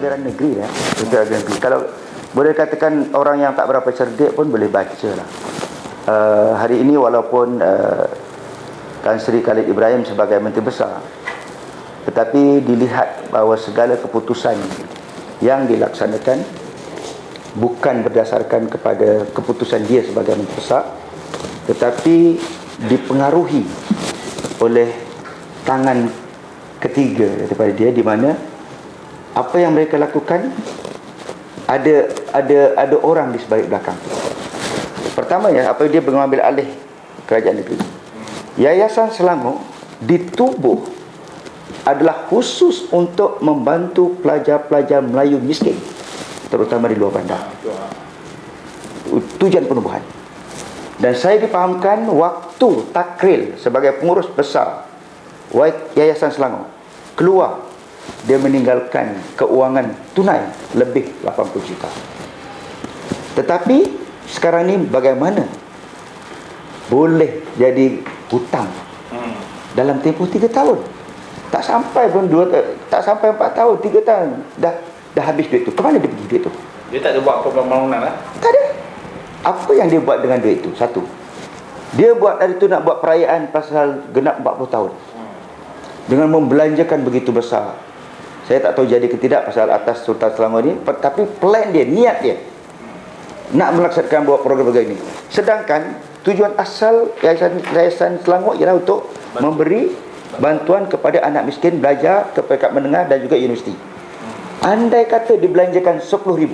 pentadbiran negeri ya. Pentadbiran negeri. Kalau boleh katakan orang yang tak berapa cerdik pun boleh baca lah. Uh, hari ini walaupun uh, Tan Sri Khalid Ibrahim sebagai Menteri Besar tetapi dilihat bahawa segala keputusan yang dilaksanakan bukan berdasarkan kepada keputusan dia sebagai Menteri Besar tetapi dipengaruhi oleh tangan ketiga daripada dia di mana apa yang mereka lakukan ada ada ada orang di sebalik belakang Pertama ya, apa dia mengambil alih kerajaan negeri. Yayasan Selangor ditubuh adalah khusus untuk membantu pelajar-pelajar Melayu miskin terutama di luar bandar. Tujuan penubuhan. Dan saya dipahamkan waktu takril sebagai pengurus besar Yayasan Selangor keluar dia meninggalkan keuangan tunai lebih 80 juta. Tetapi sekarang ni bagaimana? Boleh jadi hutang hmm. dalam tempoh 3 tahun. Tak sampai pun dua, eh, tak sampai 4 tahun 3 tahun. Dah dah habis duit tu. Ke mana dia pergi duit tu? Dia tak ada buat pembangunan lah tak ada. Apa yang dia buat dengan duit tu? Satu. Dia buat dari tu nak buat perayaan pasal genap 40 tahun. Hmm. dengan membelanjakan begitu besar saya tak tahu jadi ke tidak pasal atas Sultan Selangor ni tapi plan dia niat dia nak melaksanakan buat program-program ini. Sedangkan tujuan asal Yayasan, Yayasan Selangor ialah untuk memberi bantuan kepada anak miskin belajar ke peringkat menengah dan juga universiti. Andai kata dibelanjakan RM10,000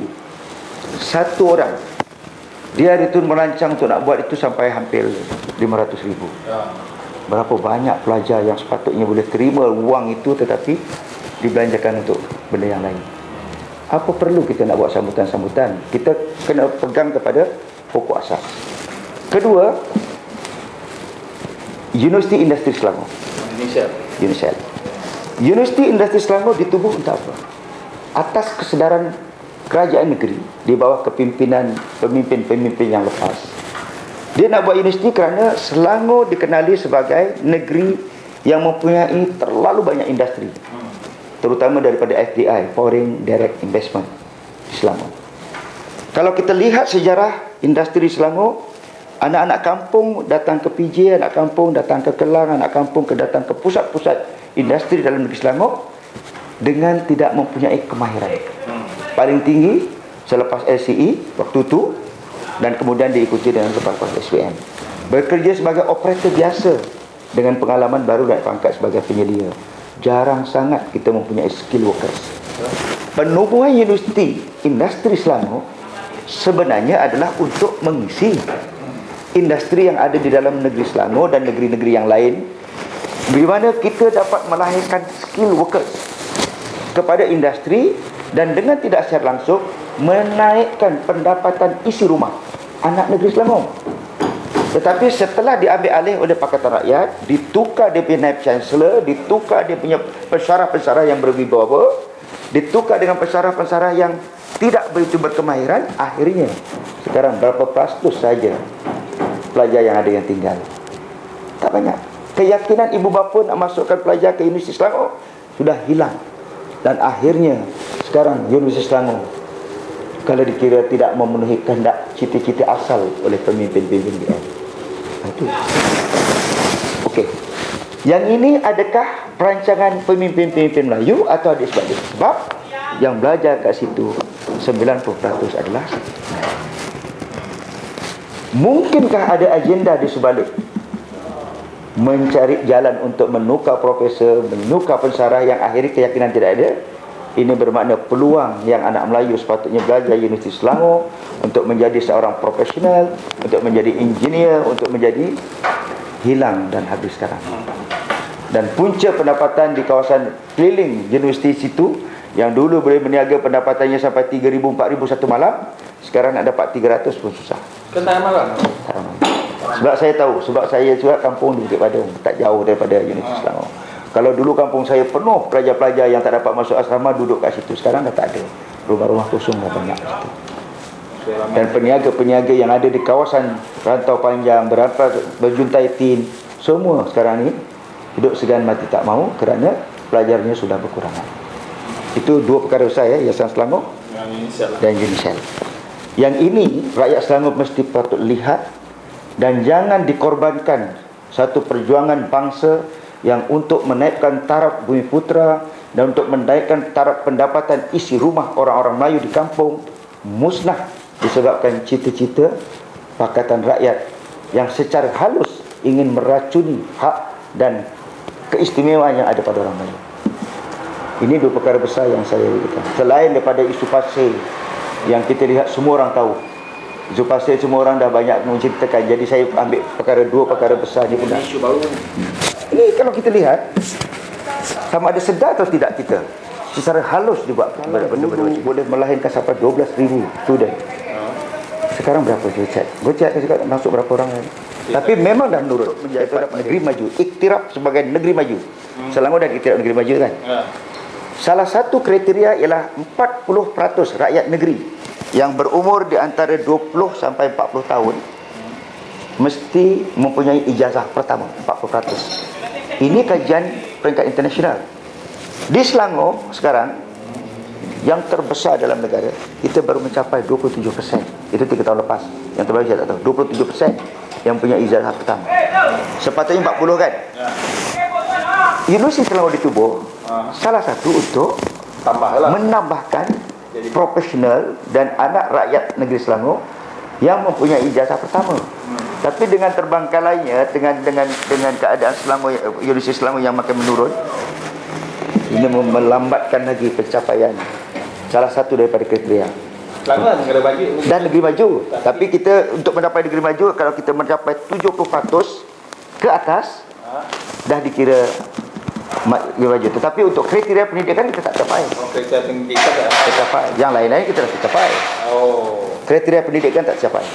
satu orang dia itu merancang untuk nak buat itu sampai hampir RM500,000 berapa banyak pelajar yang sepatutnya boleh terima wang itu tetapi dibelanjakan untuk benda yang lain. Apa perlu kita nak buat sambutan-sambutan? Kita kena pegang kepada pokok asas. Kedua Universiti Industri Selangor. Unisel Universiti Industri Selangor ditubuh untuk apa? Atas kesedaran kerajaan negeri di bawah kepimpinan pemimpin-pemimpin yang lepas. Dia nak buat universiti kerana Selangor dikenali sebagai negeri yang mempunyai terlalu banyak industri terutama daripada FDI Foreign Direct Investment di Selangor. Kalau kita lihat sejarah industri Selangor anak-anak kampung datang ke PJ anak kampung datang ke Kelang anak kampung datang ke pusat-pusat industri dalam negeri Selangor dengan tidak mempunyai kemahiran. Paling tinggi selepas LCE waktu itu dan kemudian diikuti dengan lepas SPM bekerja sebagai operator biasa dengan pengalaman baru dan pangkat sebagai penyedia jarang sangat kita mempunyai skill workers. Penubuhan universiti industri Selangor sebenarnya adalah untuk mengisi industri yang ada di dalam negeri Selangor dan negeri-negeri yang lain di mana kita dapat melahirkan skill workers kepada industri dan dengan tidak secara langsung menaikkan pendapatan isi rumah anak negeri Selangor. Tetapi setelah diambil alih oleh Pakatan Rakyat, ditukar dia punya naib chancellor, ditukar dia punya pensyarah-pensyarah yang berwibawa, ditukar dengan pensyarah-pensyarah yang tidak begitu berkemahiran, akhirnya sekarang berapa peratus saja pelajar yang ada yang tinggal. Tak banyak. Keyakinan ibu bapa nak masukkan pelajar ke Universiti Selangor sudah hilang. Dan akhirnya sekarang Universiti Selangor kalau dikira tidak memenuhi kehendak cita-cita asal oleh pemimpin-pemimpin BN. Itu. Okey. Yang ini adakah perancangan pemimpin-pemimpin Melayu atau ada sebab dia? Sebab yang belajar kat situ 90% adalah Mungkinkah ada agenda di sebalik mencari jalan untuk menukar profesor, menukar pensarah yang akhirnya keyakinan tidak ada? Ini bermakna peluang yang anak Melayu sepatutnya belajar Universiti Selangor untuk menjadi seorang profesional, untuk menjadi engineer, untuk menjadi hilang dan habis sekarang. Dan punca pendapatan di kawasan keliling universiti situ yang dulu boleh meniaga pendapatannya sampai 3,000, 4,000 satu malam, sekarang nak dapat 300 pun susah. Kena malam? Sebab saya tahu, sebab saya juga kampung di Bukit Padang, tak jauh daripada Universiti Selangor. Kalau dulu kampung saya penuh pelajar-pelajar yang tak dapat masuk asrama duduk kat situ. Sekarang dah tak ada. Rumah-rumah kosong dah banyak situ. Dan peniaga-peniaga yang ada di kawasan rantau panjang, berapa berjuntai tin, semua sekarang ni hidup segan mati tak mau kerana pelajarnya sudah berkurangan. Itu dua perkara besar ya, Yayasan Selangor lah. dan UNICEF. Yang ini rakyat Selangor mesti patut lihat dan jangan dikorbankan satu perjuangan bangsa yang untuk menaikkan taraf bumi putra dan untuk menaikkan taraf pendapatan isi rumah orang-orang Melayu di kampung musnah disebabkan cita-cita Pakatan Rakyat yang secara halus ingin meracuni hak dan keistimewaan yang ada pada orang Melayu. Ini dua perkara besar yang saya katakan. Selain daripada isu pasir yang kita lihat semua orang tahu. Isu pasir semua orang dah banyak menceritakan. Jadi saya ambil perkara dua perkara besar ni pun. Isu baru Ini kalau kita lihat sama ada sedar atau tidak kita secara halus dibuat benda-benda macam boleh melahirkan sampai 12,000 student. Sekarang berapa Gojek? Gojek saya cakap masuk berapa orang lagi? Tapi memang dah menurun menjadi negeri maju. Iktiraf sebagai negeri maju. Selangor dah iktiraf negeri maju kan? ha. Salah satu kriteria ialah 40% rakyat negeri yang berumur di antara 20 sampai 40 tahun mesti mempunyai ijazah pertama 40%. Ini kajian peringkat internasional. Di Selangor sekarang yang terbesar dalam negara kita baru mencapai 27%. Itu 3 tahun lepas. Yang terbaru saya tak tahu. 27% yang punya ijazah pertama. Sepatutnya 40 kan? Ya. Universiti Selangor ditubuh Ha. salah satu untuk Tambah lah menambahkan Jadi- profesional dan anak rakyat negeri Selangor yang mempunyai ijazah pertama. Tapi dengan terbangkalainya dengan dengan dengan keadaan Selangor Universiti Selangor yang makin menurun ini melambatkan lagi pencapaian salah satu daripada kriteria negara baju dan negeri maju. Tapi kita untuk mencapai negeri maju kalau kita mencapai 70% ke atas ha. dah dikira negeri maju. Tetapi untuk kriteria pendidikan kita tak capai. Oh, kerja pendidikan tak tercapai. Yang lain-lain kita dah tercapai. Oh Kriteria pendidikan tak tercapai.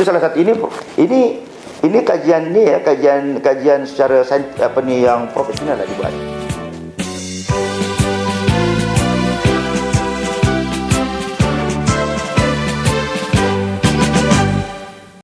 Itu salah satu ini ini ini kajian ni ya kajian kajian secara apa ni yang profesional lah dibuat.